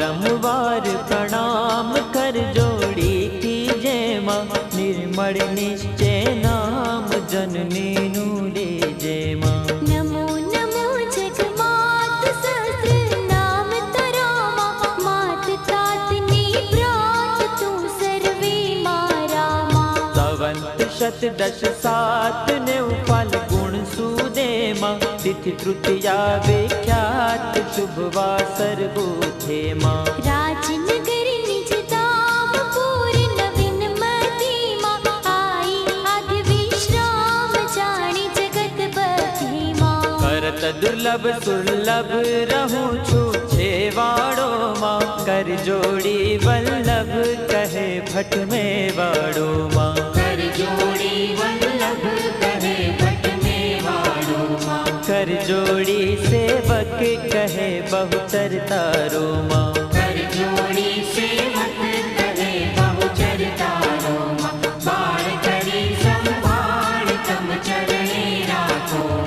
बारंबार प्रणाम कर जोड़ी की जय माँ। निर्मल निश्चय नाम जननी नूरे जय जननीत शत दश सात ने फल गुण सु तिथि तृतीया विख्यात शुभवा सर्वोथे माँ। राजनगर माँ। दुर्लभ रहूँ माँ। कर जोड़ी वल्लभ कहे भट मेवा कर जोड़ी सेवक कहे बहुतर तारो माँ।